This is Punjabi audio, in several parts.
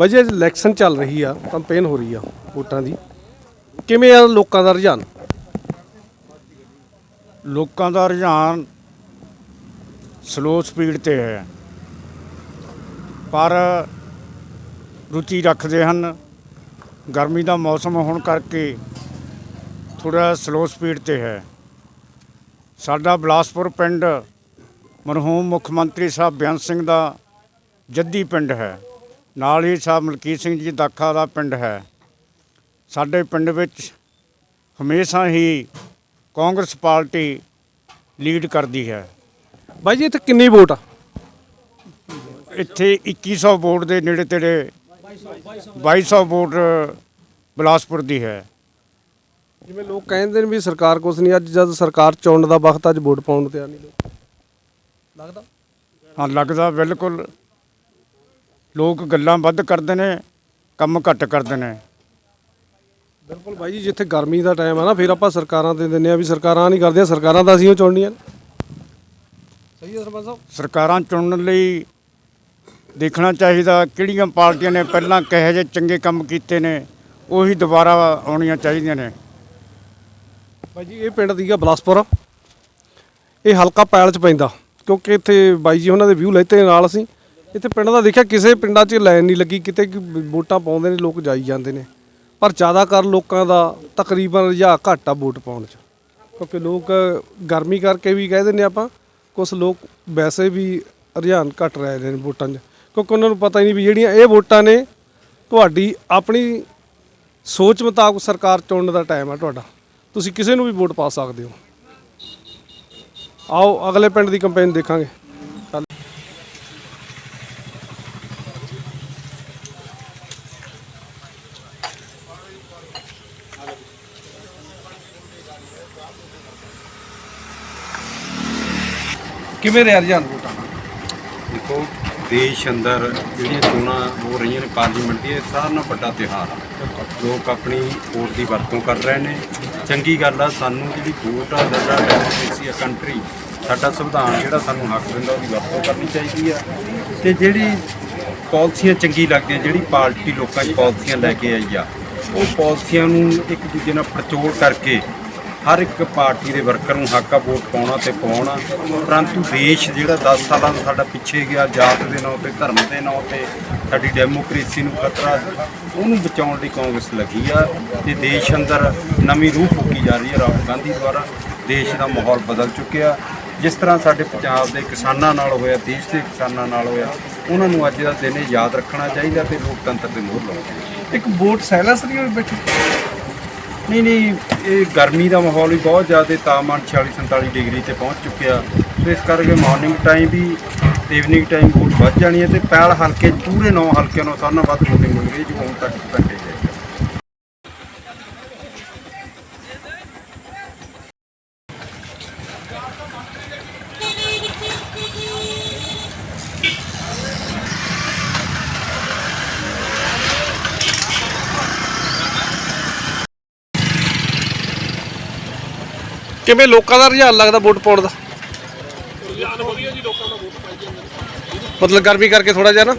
ਬਾਈ ਜੀ ਇਲੈਕਸ਼ਨ ਚੱਲ ਰਹੀ ਆ ਕੰਪੇਨ ਹੋ ਰਹੀ ਆ ਵੋਟਾਂ ਦੀ। ਕਿਵੇਂ ਆ ਲੋਕਾਂ ਦਾ ਰੁਝਾਨ? ਲੋਕਾਂ ਦਾ ਰੁਝਾਨ ਸਲੋ ਸਪੀਡ ਤੇ ਹੈ। ਪਰ ਰੁਚੀ ਰੱਖਦੇ ਹਨ। ਗਰਮੀ ਦਾ ਮੌਸਮ ਹੋਣ ਕਰਕੇ ਥੋੜਾ ਸਲੋ ਸਪੀਡ ਤੇ ਹੈ। ਸਾਡਾ ਬਲਾਸਪੁਰ ਪਿੰਡ ਮਰਹੂਮ ਮੁੱਖ ਮੰਤਰੀ ਸਾਹਿਬ ਬੇਅੰਤ ਸਿੰਘ ਦਾ ਜੱਦੀ ਪਿੰਡ ਹੈ। ਨਾਲ ਹੀ ਸਾਹਿਬ ਮਲਕੀਤ ਸਿੰਘ ਜੀ ਦਾਖਾ ਦਾ ਪਿੰਡ ਹੈ। ਸਾਡੇ ਪਿੰਡ ਵਿੱਚ ਹਮੇਸ਼ਾ ਹੀ ਕਾਂਗਰਸ ਪਾਰਟੀ ਲੀਡ ਕਰਦੀ ਹੈ। ਬਾਈ ਜੀ ਇੱਥੇ ਕਿੰਨੀ ਵੋਟ ਆ? ਇੱਥੇ 2100 ਵੋਟ ਦੇ ਨੇੜੇ ਤੇੜੇ 2200 ਵੋਟ ਬਲਾਸਪੁਰ ਦੀ ਹੈ। ਜਿਵੇਂ ਲੋਕ ਕਹਿੰਦੇ ਨੇ ਵੀ ਸਰਕਾਰ ਕੁਛ ਨਹੀਂ ਅੱਜ ਜਦ ਸਰਕਾਰ ਚੁਣਨ ਦਾ ਵਕਤ ਅੱਜ ਵੋਟ ਪਾਉਣ ਨੂੰ ਤਿਆਰ ਨਹੀਂ ਲੋਕ। ਲੱਗਦਾ? ਹਾਂ ਲੱਗਦਾ ਬਿਲਕੁਲ। ਲੋਕ ਗੱਲਾਂ ਵੱਧ ਕਰਦੇ ਨੇ ਕੰਮ ਘੱਟ ਕਰਦੇ ਨੇ। ਬਿਲਕੁਲ ਬਾਈ ਜੀ ਜਿੱਥੇ ਗਰਮੀ ਦਾ ਟਾਈਮ ਆ ਨਾ ਫਿਰ ਆਪਾਂ ਸਰਕਾਰਾਂ ਤੇ ਦਿੰਦੇ ਆ ਵੀ ਸਰਕਾਰਾਂ ਨਹੀਂ ਕਰਦੀਆਂ ਸਰਕਾਰਾਂ ਤਾਂ ਅਸੀਂ ਓ ਚੁਣਨੀਆਂ ਸਹੀ ਹੈ ਸਰਪੰਚ ਸਾਹਿਬ? ਸਰਕਾਰਾਂ ਚੁਣਨ ਲਈ ਦੇਖਣਾ ਚਾਹੀਦਾ ਕਿਹੜੀਆਂ ਪਾਰਟੀਆਂ ਨੇ ਪਹਿਲਾਂ ਕਿਹੋ ਜਿਹੇ ਚੰਗੇ ਕੰਮ ਕੀਤੇ ਨੇ ਉਹੀ ਦੁਬਾਰਾ ਆਉਣੀਆਂ ਚਾਹੀਦੀਆਂ ਨੇ। ਬਾਈ ਜੀ ਇਹ ਪਿੰਡ ਦੀਗਾ ਬਲਾਸਪੁਰ ਇਹ ਹਲਕਾ ਪੈਲ ਚ ਪੈਂਦਾ ਕਿਉਂਕਿ ਇੱਥੇ ਬਾਈ ਜੀ ਉਹਨਾਂ ਦੇ ਵਿਊ ਲੈਤੇ ਨਾਲ ਅਸੀਂ। ਇੱਥੇ ਪਿੰਡ ਦਾ ਦੇਖਿਆ ਕਿਸੇ ਪਿੰਡਾਂ 'ਚ ਲਾਈਨ ਨਹੀਂ ਲੱਗੀ, ਕਿਤੇ ਕਿ ਵੋਟਾਂ ਪਾਉਂਦੇ ਨੇ, ਲੋਕ ਜਾਈ ਜਾਂਦੇ ਨੇ। ਪਰ ਜ਼ਿਆਦਾਤਰ ਲੋਕਾਂ ਦਾ ਤਕਰੀਬਨ ਰੁਝਾਨ ਘੱਟ ਆ ਵੋਟ ਪਾਉਣ 'ਚ। ਕਿਉਂਕਿ ਲੋਕ ਗਰਮੀ ਕਰਕੇ ਵੀ ਕਹਿ ਦਿੰਦੇ ਆਪਾਂ ਕੁਝ ਲੋਕ ਵੈਸੇ ਵੀ ਰੁਝਾਨ ਘੱਟ ਰਹੇ ਨੇ ਵੋਟਾਂ 'ਚ। ਕਿਉਂਕਿ ਉਹਨਾਂ ਨੂੰ ਪਤਾ ਹੀ ਨਹੀਂ ਵੀ ਜਿਹੜੀਆਂ ਇਹ ਵੋਟਾਂ ਨੇ, ਤੁਹਾਡੀ ਆਪਣੀ ਸੋਚ ਮੁਤਾਬਕ ਸਰਕਾਰ ਚੁਣਨ ਦਾ ਟਾਈਮ ਆ ਤੁਹਾਡਾ। ਤੁਸੀਂ ਕਿਸੇ ਨੂੰ ਵੀ ਵੋਟ ਪਾ ਸਕਦੇ ਹੋ। ਆਓ, ਅਗਲੇ ਪਿੰਡ ਦੀ ਕੰਪੇਨ ਦੇਖਾਂਗੇ ਚੱਲ। ਕਿਵੇਂ ਰਿਹਾ ਰੁਝਾਨ ਵੋਟਾਂ ਦਾ? ਦੇਖੋ, ਦੇਸ਼ ਅੰਦਰ ਜਿਹੜੀਆਂ ਚੋਣਾਂ ਹੋ ਰਹੀਆਂ ਨੇ, ਪਾਰਲੀਮੈਂਟ ਦੀਆਂ, ਇਹ ਸਾਰਿਆਂ ਨਾਲੋਂ ਵੱਡਾ ਤਿਉਹਾਰ ਆ। ਲੋਕ ਆਪਣੀ ਵੋਟ ਦੀ ਵਰਤੋਂ ਕਰ ਰਹੇ ਨੇ। ਚੰਗੀ ਗੱਲ ਆ, ਸਾਨੂੰ ਜਿਹੜੀ ਵੋਟ ਆ, ਸਾਡਾ ਡੈਮੋਕ੍ਰੇਸੀ ਆ ਕੰਟਰੀ ਸਾਡਾ ਸੰਵਿਧਾਨ ਜਿਹੜਾ ਸਾਨੂੰ ਹੱਕ ਦਿੰਦਾ, ਉਹਦੀ ਵਰਤੋਂ ਕਰਨੀ ਚਾਹੀਦੀ ਆ। ਤੇ ਜਿਹੜੀ ਪਾਲਿਸੀਆਂ ਚੰਗੀ ਲੱਗਦੀਆਂ, ਜਿਹੜੀ ਪਾਰਟੀ ਲੋਕਾਂ 'ਚ ਪਾਲਿਸੀਆਂ ਲੈ ਕੇ ਆਈ ਆ, ਉਹ ਪਾਲਿਸੀਆਂ ਨੂੰ ਇੱਕ ਦੂਜੇ ਨਾਲ ਪਰਚੋਲ ਕਰਕੇ ਹਰ ਇੱਕ ਪਾਰਟੀ ਦੇ ਵਰਕਰ ਨੂੰ ਹੱਕ ਆ, ਵੋਟ ਪਾਉਣਾ ਤੇ ਪਾਉਣਾ। ਪਰੰਤੂ ਦੇਸ਼ ਜਿਹੜਾ 10 ਸਾਲਾਂ ਤੋਂ ਸਾਡਾ ਪਿੱਛੇ ਗਿਆ, ਜਾਤ ਦੇ ਨਾਂ ਤੇ, ਧਰਮ ਦੇ ਨਾਂ ਤੇ, ਸਾਡੀ ਡੈਮੋਕ੍ਰੇਸੀ ਨੂੰ ਖਤਰਾ, ਉਹਨੂੰ ਬਚਾਉਣ ਲਈ ਕਾਂਗਰਸ ਲੱਗੀ ਆ ਤੇ ਦੇਸ਼ ਅੰਦਰ ਨਵੀਂ ਰੂਹ ਫੂਕੀ ਜਾ ਰਹੀ ਹੈ ਰਾਹੁਲ ਗਾਂਧੀ ਦੁਆਰਾ। ਦੇਸ਼ ਦਾ ਮਾਹੌਲ ਬਦਲ ਚੁੱਕਿਆ। ਜਿਸ ਤਰ੍ਹਾਂ ਸਾਡੇ ਪੰਜਾਬ ਦੇ ਕਿਸਾਨਾਂ ਨਾਲ ਹੋਇਆ, ਦੇਸ਼ ਦੇ ਕਿਸਾਨਾਂ ਨਾਲ ਹੋਇਆ, ਉਹਨਾਂ ਨੂੰ ਅੱਜ ਦਾ ਦਿਨ ਯਾਦ ਰੱਖਣਾ ਚਾਹੀਦਾ ਤੇ ਲੋਕਤੰਤਰ ਦੇ ਮੋਹਰ ਲਾਉਣਾ ਇੱਕ ਵੋਟ ਸਾਇਲੈਂਸ ਨਹੀਂ ਹੋਈ ਬੈਠੀ। ਨਹੀਂ ਨਹੀਂ, ਇਹ ਗਰਮੀ ਦਾ ਮਾਹੌਲ ਵੀ ਬਹੁਤ ਜ਼ਿਆਦਾ ਤਾਪਮਾਨ 46 47 ਡਿਗਰੀ ਤੇ ਪਹੁੰਚ ਚੁੱਕਿਆ। ਸੋ ਇਸ ਕਰਕੇ ਮਾਰਨਿੰਗ ਟਾਈਮ ਵੀ ਤੇ ਇਵਨਿੰਗ ਟਾਈਮ ਬਹੁਤ ਵੱਧ ਜਾਣੀ ਹੈ ਤੇ ਪੈਲ ਹਲਕੇ, ਪੂਰੇ 9 ਹਲਕਿਆਂ ਨੂੰ ਸਾਰਿਆਂ ਨਾਲੋਂ ਵੱਧ ਵੋਟਿੰਗ ਹੋਈ ਰਹੀ ਹੈ ਜੋ, ਹੁਣ ਤੱਕ ਘੰਟੇ ਜਾਏਗਾ ਕਿਵੇਂ ਲੋਕਾਂ ਦਾ ਰੁਝਾਨ ਲੱਗਦਾ ਵੋਟ ਪਾਉਣ ਦਾ? ਮਤਲਬ ਗਰਮੀ ਕਰਕੇ ਥੋੜਾ ਜਿਹਾ ਨਾ?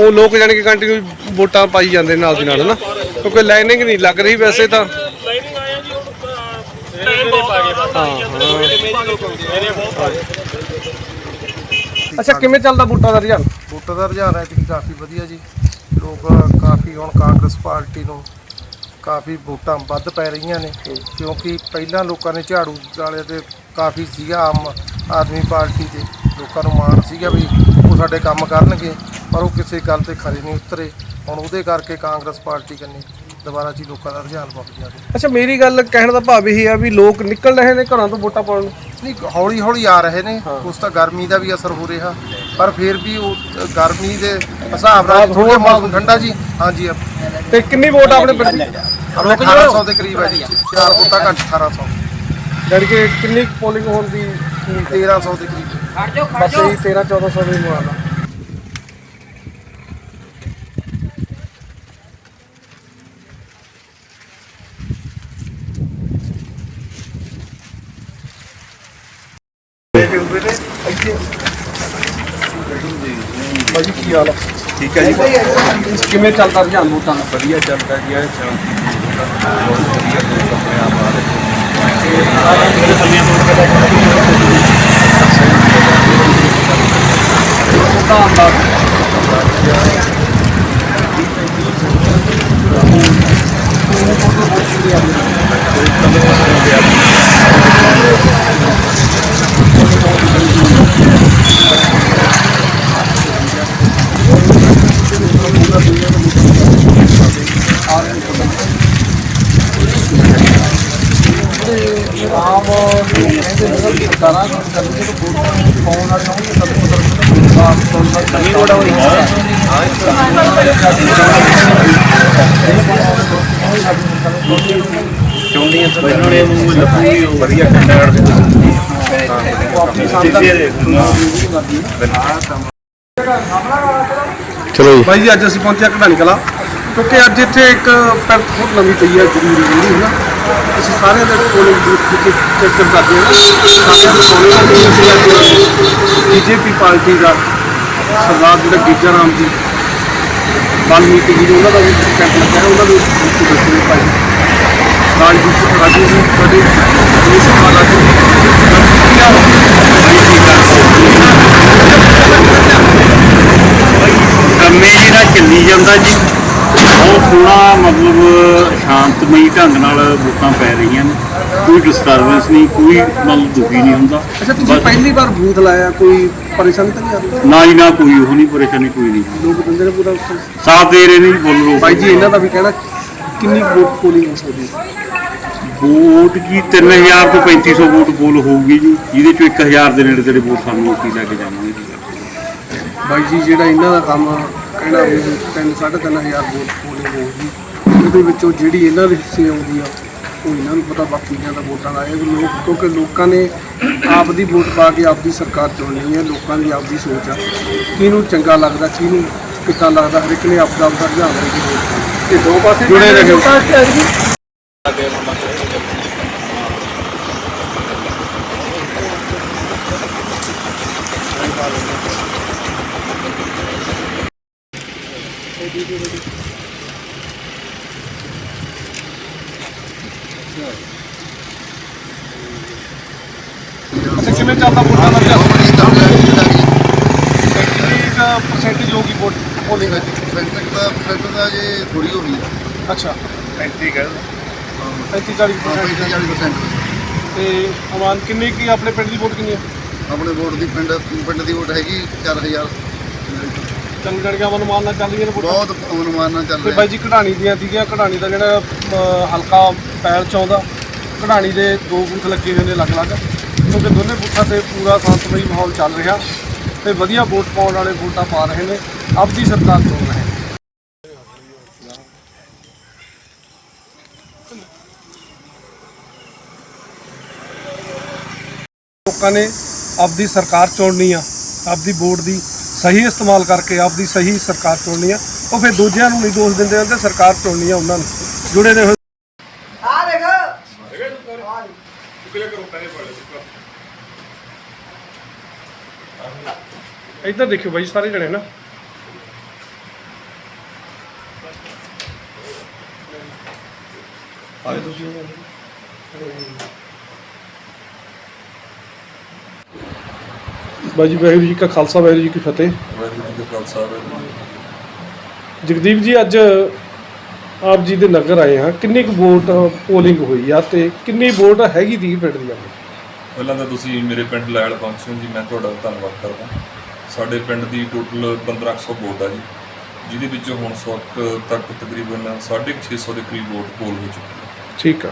ਉਹ ਲੋਕ ਜਾਣ ਕੇ ਕੰਟੀਨਿਊ ਵੋਟਾਂ ਪਾਈ ਜਾਂਦੇ ਨੇ ਨਾਲ ਦੀ ਨਾਲ ਨਾ। ਕਿਉਂਕਿ ਲਾਈਨਿੰਗ ਨਹੀਂ ਲੱਗ ਰਹੀ ਵੈਸੇ ਤਾਂ। ਲਾਈਨਿੰਗ ਆਇਆ ਜੀ ਹੁਣ ਟਾਈਮ ਬਹੁਤ ਆ ਗਿਆ ਮੇਰੇ ਬਹੁਤ ਆ ਗਏ ਅੱਛਾ ਕਿਵੇਂ ਚੱਲਦਾ ਵੋਟਾਂ ਦਾ ਰੁਝਾਨ? ਵੋਟਾਂ ਦਾ ਰੁਝਾਨ ਹੈ ਜੀ ਕਾਫੀ ਵਧੀਆ ਜੀ। ਲੋਕ ਕਾਫੀ ਹੁਣ ਕਾਂਗਰਸ ਪਾਰਟੀ ਨੂੰ ਕਾਫੀ ਵੋਟਾਂ ਵੱਧ ਪੈ ਰਹੀਆਂ ਨੇ ਕਿਉਂਕਿ ਪਹਿਲਾਂ ਲੋਕਾਂ ਨੇ ਝਾੜੂ ਵਾਲੇ ਤੇ ਕਾਫੀ ਸੀਗਾ ਆਮ ਆਦਮੀ ਪਾਰਟੀ ਤੇ ਲੋਕਾਂ ਨੂੰ ਮਾਣ ਸੀਗਾ ਵੀ ਉਹ ਸਾਡੇ ਕੰਮ ਕਰਨਗੇ ਪਰ ਉਹ ਕਿਸੇ ਗੱਲ ਤੇ ਖਰੇ ਨਹੀਂ ਉਤਰੇ। ਹੁਣ ਉਹਦੇ ਕਰਕੇ ਕਾਂਗਰਸ ਪਾਰਟੀ ਕੰਨੀ ਦੁਬਾਰਾ ਜੀ ਲੋਕਾਂ ਦਾ ਰੁਝਾਨ ਵੱਧ ਗਿਆ। ਅੱਛਾ ਮੇਰੀ ਗੱਲ ਕਹਿਣ ਦਾ ਭਾਵ ਇਹ ਆ ਵੀ ਲੋਕ ਨਿਕਲ ਰਹੇ ਨੇ ਘਰਾਂ ਤੋਂ ਵੋਟਾਂ ਪਾਉਣ ਨਹੀਂ ਹੌਲੀ ਹੌਲੀ ਆ ਰਹੇ ਨੇ ਉਸ ਤਾਂ ਗਰਮੀ ਦਾ ਵੀ ਅਸਰ ਹੋ ਰਿਹਾ ਪਰ ਫਿਰ ਵੀ ਉਹ ਗਰਮੀ ਦੇ ਹਿਸਾਬ ਨਾਲ ਥੋੜਾ ਮੌਸਮ ਠੰਡਾ ਜੀ। ਹਾਂਜੀ ਤੇ ਕਿੰਨੀ ਵੋਟ ਆਪਣੇ ਪਿੰਡ ਆਪਣੇ 1800 ਦੇ ਕਰੀਬ ਹੈ ਜੀ। ਚਾਰ ਵੋਟਾਂ ਘੱਟ 1800 ਜਾਣੀ ਕਿ ਕਿੰਨੀ ਪੋਲਿੰਗ ਹੋਣ ਦੀ 1300 ਦੇ ਕਰੀਬ। ਬਸ ਇਹੀ 13 1400 ਦੇ ਮੁਆਲਾ ਭਾਜੀ ਕੀ ਹਾਲ ਆ? ਠੀਕ ਹੈ ਜੀ। ਕਿਵੇਂ ਚੱਲਦਾ ਰੁਝਾਨ ਵੋਟਾਂ ਦਾ ਵਧੀਆ ਚੱਲਦਾ ਜੀ, ਇਹ ਸ਼ਾਂਤੀ ਬਹੁਤ ਵਧੀਆ ਲੋਕ ਆਪਣੇ ਆਪ ਆ ਰਹੇ। ਚੋਣੀਆਂ ਵਧੀਆ ਚਲੋ ਜੀ। ਬਾਈ ਜੀ ਅੱਜ ਅਸੀਂ ਪਹੁੰਚੇ ਹਾਂ ਕਢਾਣੀ ਕਲਾ ਕਿਉਂਕਿ ਅੱਜ ਇੱਥੇ ਇੱਕ ਪੈਰ ਬਹੁਤ ਨਵੀਂ ਪਈ ਹੈ ਜ਼ਰੂਰੀ ਜਿਹੜੀ ਹੈ ਨਾ। ਅਸੀਂ ਸਾਰਿਆਂ ਦੇ ਕੋਲ ਵਿੱਚ ਚੈੱਕ ਕਰਦੇ ਹਾਂ ਸਾਰਿਆਂ ਦੇ ਕੋਲ ਬੀਜੇਪੀ ਪਾਰਟੀ ਦਾ ਸਰਦਾਰ ਜਿਹੜਾ ਗੀਜਾ ਰਾਮ ਜੀ ਵਾਲਮੀਕੀ ਜੀ ਉਹਨਾਂ ਦਾ ਵੀ ਕੈਂਪ ਲੱਗਿਆ ਉਹਨਾਂ ਦੇ ਵਿੱਚ ਬੱਚੇ ਭਾਈ ਰਾਜੂ ਜੀ ਰਾਜੂ ਜੀ ਕੰਮੇ ਜਿਹੜਾ ਚੱਲੀ ਜਾਂਦਾ ਜੀ। ਬਹੁਤ ਸੋਹਣਾ ਮਤਲਬ ਸ਼ਾਂਤਮਈ ਢੰਗ ਨਾਲ ਵੋਟਾਂ ਪੈ ਰਹੀਆਂ ਨੇ। ਕੋਈ ਡਿਸਟਰਬੈਂਸ ਨਹੀਂ ਕੋਈ ਮਤਲਬ ਦੁਖੀ ਨਹੀਂ ਹੁੰਦਾ। ਅੱਛਾ ਤੁਸੀਂ ਪਹਿਲੀ ਵਾਰ ਬੂਥ ਲਾਇਆ ਕੋਈ ਪਰੇਸ਼ਾਨੀ ਤਾਂ ਨਹੀਂ ਆ ਰਹੀ ਨਾ ਹੀ ਨਾ ਕੋਈ ਉਹ ਨਹੀਂ ਪਰੇਸ਼ਾਨੀ ਕੋਈ ਨਹੀਂ। ਲੋਕ ਬੰਦੇ ਨੇ ਪੂਰਾ ਸਾਥ ਦੇ ਰਹੇ ਨੇ ਜੀ ਬੋਲ। ਬਾਈ ਜੀ ਇਹਨਾਂ ਦਾ ਵੀ ਕਹਿਣਾ ਕਿੰਨੀ ਵੋਟ ਪੋਲਿੰਗ ਹੋ ਸਕਦੀ ਹੈ? ਵੋਟ ਕੀ? 3000 ਤੋਂ 3500 ਵੋਟ ਪੋਲ ਹੋਊਗੀ ਜੀ। ਜਿਹਦੇ ਚੋਂ 1000 ਦੇ ਨੇੜੇ ਤੇਰੇ ਵੋਟ ਸਾਨੂੰ ਅਸੀਂ ਲੈ ਕੇ ਜਾਵਾਂਗੇ ਜੀ। ਬਾਈ ਜੀ ਜਿਹੜਾ ਇਹਨਾਂ ਦਾ ਕੰਮ ਕਹਿਣਾ ਵੀ ਤਿੰਨ ਸਾਢੇ ਤਿੰਨ ਹਜ਼ਾਰ ਵੋਟ ਪੋਲਿੰਗ ਹੋਊਗੀ। ਉਹਦੇ ਵਿੱਚੋਂ ਜਿਹੜੀ ਇਹਨਾਂ ਦੇ ਹਿੱਸੇ ਆਉਂਦੀ ਆ ਉਹ ਇਹਨਾਂ ਨੂੰ ਪਤਾ ਬਾਕੀ ਦਾ ਵੋਟਾਂ ਦਾ ਇਹ ਵੀ ਲੋਕ ਕਿਉਂਕਿ ਲੋਕਾਂ ਨੇ ਆਪ ਦੀ ਵੋਟ ਪਾ ਕੇ ਆਪ ਦੀ ਸਰਕਾਰ ਚੁਣਨੀ ਹੈ ਲੋਕਾਂ ਦੀ ਆਪ ਦੀ ਸੋਚ ਆ। ਕਿਹਨੂੰ ਚੰਗਾ ਲੱਗਦਾ ਕਿਹਨੂੰ ਕਿੱਦਾਂ ਲੱਗਦਾ? ਹਰ ਇੱਕ ਨੇ ਆਪਦਾ ਆਪਦਾ ਰੁਝਾਨ ਲੈ ਕੇ ਵੋਟ ਪਾਉਣੀ। ਇਹ ਦੋ ਪਾਸੇ ਜੁੜੇ ਰਹੋ ਅੱਛਾ ਕਿਵੇਂ ਚੱਲਦਾ ਵੋਟਾਂ ਦਾ ਰੁਝਾਨ ਕਿੰਨੀ ਪਰਸੈਂਟੇਜ ਹੋਗੀ ਵੋਟ ਪੋਲਿੰਗ ਸੈਂਟਰ ਦਾ ਜੇ ਥੋੜੀ ਹੋ ਰਹੀ ਹੈ। ਅੱਛਾ। 35 ਕਹਿ 35 40% 40% ਤੇ ਅਮਾਨ ਕਿੰਨੀ ਕੀ ਆਪਣੇ ਪਿੰਡ ਦੀ ਵੋਟ ਕਿੰਨੀ ਹੈ? ਆਪਣੇ ਵੋਟ ਦੀ ਪਿੰਡ ਪਿੰਡ ਦੀ ਵੋਟ ਹੈਗੀ 4000 ਚੰਗੜ ਗਿਆ ਅਨੁਮਾਨ ਨਾਲ ਚੱਲ ਰਹੀਆਂ ਨੇ ਵੋਟਾਂ? ਬਹੁਤ ਅਨੁਮਾਨ ਨਾਲ ਚੱਲ ਤੇ ਰਿਹਾ ਬਾਈ ਜੀ ਕਢਾਣੀ ਦੀਆਂ ਸੀਗੀਆਂ ਕਢਾਣੀ ਦਾ ਜਿਹੜਾ ਅਹ, ਹਲਕਾ ਪੈਲ ਚ ਆਉਂਦਾ ਕਢਾਣੀ ਦੇ ਦੋ ਬੂਥ ਲੱਗੇ ਹੋਏ ਨੇ ਅਲੱਗ-ਅਲੱਗ। ਕਿਉਂਕਿ ਦੋਨੇ ਬੂਥਾਂ ਤੇ ਪੂਰਾ ਸ਼ਾਂਤਮਈ ਮਾਹੌਲ ਚੱਲ ਰਿਹਾ। ਤੇ ਵਧੀਆ ਵੋਟ ਪਾਉਣ ਵਾਲੇ ਵੋਟਾਂ ਪਾ ਰਹੇ ਨੇ। ਆਪਦੀ ਸਰਕਾਰ ਚੁਣ ਰਹੇ ਨੇ ਲੋਕਾਂ ਨੇ ਆਪਦੀ ਸਰਕਾਰ ਚੁਣਨੀ ਆ। ਆਪਦੀ ਵੋਟ ਦੀ ਸਹੀ ਇਸਤੇਮਾਲ ਕਰਕੇ ਆਪਦੀ ਸਹੀ ਸਰਕਾਰ ਚੁਣਨੀ ਆ। ਉਹ ਫਿਰ ਦੂਜਿਆਂ ਨੂੰ ਨਹੀਂ ਦੋਸ਼ ਦਿੰਦੇ ਹੁੰਦੇ, ਸਰਕਾਰ ਚੁਣਨੀ ਆ ਉਹਨਾਂ ਨੂੰ। ਜੁੜੇ ਰਹੇ ਇੱਧਰ ਦੇਖਿਓ ਬਾਈ ਸਾਰੇ ਜਣੇ ਨਾ। ਆਏ ਤੁਸੀਂ ਬਾਜੀ ਵਾਹਿਗੁਰੂ ਜੀ ਕਾ ਖਾਲਸਾ ਵਾਹਿਗੁਰੂ ਜੀ ਕੀ ਫਤਿਹ। ਵਾਹਿਗੁਰੂ ਜੀ ਕਾ ਖਾਲਸਾ ਵਾਹਿਗੁਰੂ ਜੀ ਕੀ ਜਗਦੀਪ ਜੀ ਅੱਜ ਆਪ ਜੀ ਦੇ ਨਗਰ ਆਏ ਹਾਂ। ਕਿੰਨੀ ਕੁ ਵੋਟ ਪੋਲਿੰਗ ਹੋਈ ਆ ਤੇ ਕਿੰਨੀ ਵੋਟ ਹੈਗੀ ਦੀ ਪਿੰਡ ਦੀ ਆਪਣੀ। ਪਹਿਲਾਂ ਤਾਂ ਤੁਸੀਂ ਮੇਰੇ ਪਿੰਡ ਲੈਲ ਪਹੁੰਚੇ ਹੋ ਜੀ ਮੈਂ ਤੁਹਾਡਾ ਧੰਨਵਾਦ ਕਰਦਾ। ਸਾਡੇ ਪਿੰਡ ਦੀ ਟੋਟਲ 1500 ਵੋਟ ਆ ਜੀ। ਜਿਹਦੇ ਵਿੱਚੋਂ ਹੁਣ ਇਸ ਵਕਤ ਤੱਕ ਤਕਰੀਬਨ 650 ਦੇ ਕਰੀਬ ਵੋਟ ਪੋਲ ਹੋ ਚੁੱਕੀ ਹੈ। ਠੀਕ ਆ।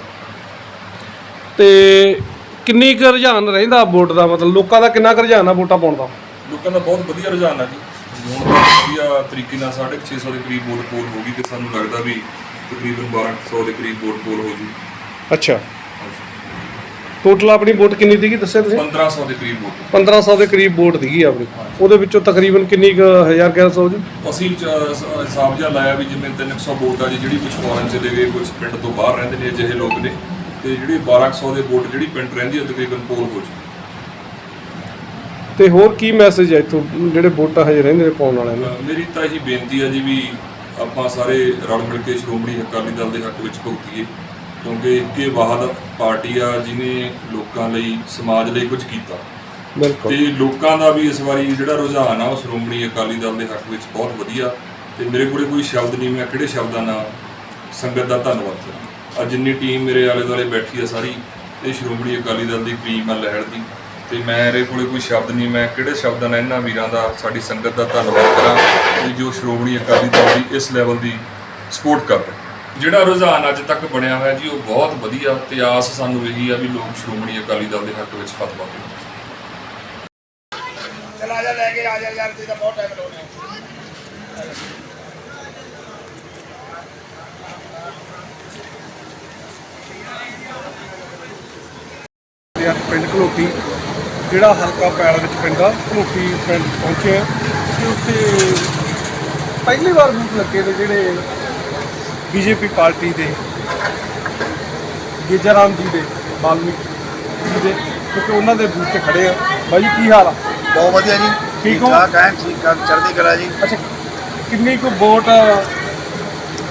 ਤੇ ਕਿੰਨੀ ਕੁ ਰੁਝਾਨ ਰਹਿੰਦਾ ਵੋਟ ਦਾ? ਮਤਲਬ ਲੋਕਾਂ ਦਾ ਕਿੰਨਾ ਕੁ ਰੁਝਾਨ ਆ ਵੋਟਾਂ ਪਾਉਣ ਦਾ? ਲੋਕਾਂ ਦਾ ਬਹੁਤ ਵਧੀਆ ਰੁਝਾਨ ਆ ਜੀ। ਹੁਣ ਤਾਂ ਵਧੀਆ ਤਰੀਕੇ ਨਾਲ 650 ਦੇ ਕਰੀਬ ਵੋਟ ਪੋਲ ਹੋ ਗਈ ਤੇ ਸਾਨੂੰ ਲੱਗਦਾ ਵੀ ਤਕਰੀਬਨ 1200 ਦੇ ਕਰੀਬ ਵੋਟ ਪੋਲ ਹੋ ਜੂ। ਅੱਛਾ। ਟੋਟਲ ਆਪਣੀ ਵੋਟ ਕਿੰਨੀ ਸੀਗੀ ਦੱਸਿਆ ਤੁਸੀਂ? 1500 ਦੇ ਕਰੀਬ ਵੋਟ। 1500 ਦੇ ਕਰੀਬ ਵੋਟ ਸੀਗੀ ਆਪਣੀ। ਉਹਦੇ ਵਿੱਚੋਂ ਤਕਰੀਬਨ ਕਿੰਨੀ ਕੁ ਹਜ਼ਾਰ ਗਿਆਰਾਂ ਸੌ ਜੀ? ਅਸੀਂ ਚ- ਸ- ਹਿਸਾਬ ਜਿਹਾ ਲਾਇਆ ਵੀ ਜਿਵੇਂ 300 ਵੋਟ ਆ ਜੀ ਜਿਹੜੀ ਕੁਝ ਫੋਰਨ ਚਲੇ ਗਏ ਕੁਝ ਪਿੰਡ ਤੋਂ ਬਾਹਰ ਰਹਿੰਦੇ ਨੇ ਅਜਿਹੇ ਲੋਕ ਨੇ ਤੇ ਜਿਹੜੀ 1200 ਦੇ ਵੋਟ ਜਿਹੜੀ ਪਿੰਡ ਰਹਿੰਦੀ ਹੈ ਤਕਰੀਬਨ ਪੋਲ ਹੋ ਚੁੱਕੀ ਤੇ ਹੋਰ ਕੀ ਮੈਸੇਜ ਹੈ ਇੱਥੋਂ? ਜਿਹੜੇ ਵੋਟਾਂ ਹਜੇ ਰਹਿੰਦੇ ਨੇ ਪਾਉਣ ਵਾਲਿਆਂ ਨੂੰ? ਮੇਰੀ ਤਾਂ ਇਹੀ ਬੇਨਤੀ ਹੈ ਜੀ ਵੀ ਆਪਾਂ ਸਾਰੇ ਰਲ ਮਿਲ ਕੇ ਸ਼੍ਰੋਮਣੀ ਅਕਾਲੀ ਦਲ ਦੇ ਹੱਕ ਵਿੱਚ ਭੁਗਤੀਏ। ਕਿਉਂਕਿ ਇੱਕ ਇਹ ਵਾਹਦ ਪਾਰਟੀ ਆ ਜਿਹਨੇ ਲੋਕਾਂ ਲਈ ਸਮਾਜ ਲਈ ਕੁਝ ਕੀਤਾ। ਬਿਲਕੁਲ। ਤੇ ਲੋਕਾਂ ਦਾ ਵੀ ਇਸ ਵਾਰੀ ਜਿਹੜਾ ਰੁਝਾਨ ਆ ਉਹ ਸ਼੍ਰੋਮਣੀ ਅਕਾਲੀ ਦਲ ਦੇ ਹੱਕ ਵਿੱਚ ਬਹੁਤ ਵਧੀਆ। ਤੇ ਮੇਰੇ ਕੋਲੇ ਕੋਈ ਸ਼ਬਦ ਨਹੀਂ ਮੈਂ ਕਿਹੜੇ ਸ਼ਬਦਾਂ ਨਾਲ ਸੰਗਤ ਦਾ ਧੰਨਵਾਦ ਕਰਾਂ। ਅੱਜ ਜਿੰਨੀ ਟੀਮ ਮੇਰੇ ਆਲੇ ਦੁਆਲੇ ਬੈਠੀ ਆ ਸਾਰੀ ਇਹ ਸ਼੍ਰੋਮਣੀ ਅਕਾਲੀ ਦਲ ਦੀ ਟੀਮ ਆ ਲਹਿਰ ਦੀ। ਤੇ ਮੇਰੇ ਕੋਲੇ ਕੋਈ ਸ਼ਬਦ ਨਹੀਂ ਮੈਂ ਕਿਹੜੇ ਸ਼ਬਦਾਂ ਨਾਲ ਇਹਨਾਂ ਵੀਰਾਂ ਦਾ ਸਾਡੀ ਸੰਗਤ ਦਾ ਧੰਨਵਾਦ ਕਰਾਂ ਕਿ ਜੋ ਸ਼੍ਰੋਮਣੀ ਅਕਾਲੀ ਦਲ ਦੀ ਇਸ ਲੈਵਲ ਦੀ ਸਪੋਰਟ ਕਰ ਰਹੇ ਜਿਹੜਾ ਰੁਝਾਨ ਅੱਜ ਤੱਕ ਬਣਿਆ ਹੋਇਆ ਜੀ ਉਹ ਬਹੁਤ ਵਧੀਆ ਤੇ ਆਸ ਸਾਨੂੰ ਇਹੀ ਆ ਵੀ ਲੋਕ ਸ਼੍ਰੋਮਣੀ ਅਕਾਲੀ ਦਲ ਦੇ ਹੱਕ ਵਿੱਚ ਫਤਵਾ ਦੇਣ। ਤੇ ਅੱਜ ਪਿੰਡ ਘਲੋਟੀ ਜਿਹੜਾ ਹਲਕਾ ਪੈਲ ਵਿੱਚ ਪੈਂਦਾ ਘਲੋਟੀ ਪਿੰਡ ਪਹੁੰਚੇ ਆ ਤੇ ਉੱਥੇ ਪਹਿਲੀ ਵਾਰ ਬੂਥ ਲੱਗੇ ਨੇ ਜਿਹੜੇ ਬੀਜੇਪੀ ਪਾਰਟੀ ਦੇ ਗੇਜਰਾਮ ਜੀ ਦੇ ਬਾਲਮੀਕ ਜੀ ਦੇ ਕਿਉਂਕਿ ਉਹਨਾਂ ਦੇ ਬੂਥ ਤੇ ਖੜੇ ਆ। ਬਾਈ ਜੀ ਕੀ ਹਾਲ ਆ? ਬਹੁਤ ਵਧੀਆ ਜੀ। ਠੀਕ ਹੋ? ਠਾਕ ਐਨ ਠੀਕ ਠਾਕ ਚੜ੍ਹਦੀ ਕਲਾ ਜੀ। ਅੱਛਾ ਕਿੰਨੀ ਕੁ ਵੋਟ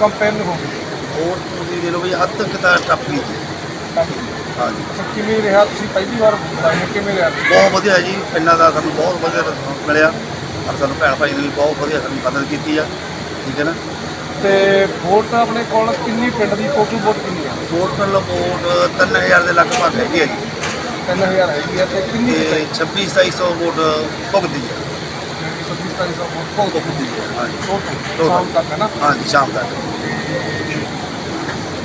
ਕੰਪੇਨ ਹੋ ਗਈ? ਹੋਰ ਤੁਸੀਂ ਦੇ ਲਓ ਵੀ ਹੱਦ ਤੱਕ ਤਾਂ ਟੱਪ ਗਈ ਜੀ। ਹਾਂਜੀ ਅੱਛਾ ਕਿਵੇਂ ਰਿਹਾ? ਤੁਸੀਂ ਪਹਿਲੀ ਵਾਰ ਹੋ, ਕਿਵੇਂ ਰਿਹਾ? ਬਹੁਤ ਵਧੀਆ ਜੀ ਪਿੰਡਾਂ ਦਾ ਸਾਨੂੰ ਬਹੁਤ ਵਧੀਆ ਰਿਸਪੌਂਸ ਮਿਲਿਆ। ਔਰ ਸਾਨੂੰ ਭੈਣ ਭਾਈ ਨੇ ਵੀ ਬਹੁਤ ਵਧੀਆ ਸਾਡੀ ਮਦਦ ਕੀਤੀ ਆ। ਠੀਕ ਹੈ ਨਾ? ਤੇ ਵੋਟ ਆਪਣੇ ਕੋਲ ਕਿੰਨੀ ਪਿੰਡ ਦੀ ਟੋਟਲ ਵੋਟ ਕਿੰਨੀ ਆ? ਟੋਟਲ ਵੋਟ 3000 ਦੇ ਲਗਭਗ ਹੈਗੀ ਹੈ ਜੀ। 3000 ਹੈਗੀ ਤੇ ਕਿੰਨੀ ਤੇ 26 2700 ਵੋਟ ਭੁਗਤੀ ਹੈ 26 ਸੌ ਵੋਟ ਬਹੁਤ ਭੁਗਤੀ ਹੈ ਹਾਂਜੀ। ਟੋਟਲ। ਸ਼ਾਮ ਤੱਕ ਹੈ ਨਾ? ਹਾਂਜੀ ਸ਼ਾਮ ਤੱਕ।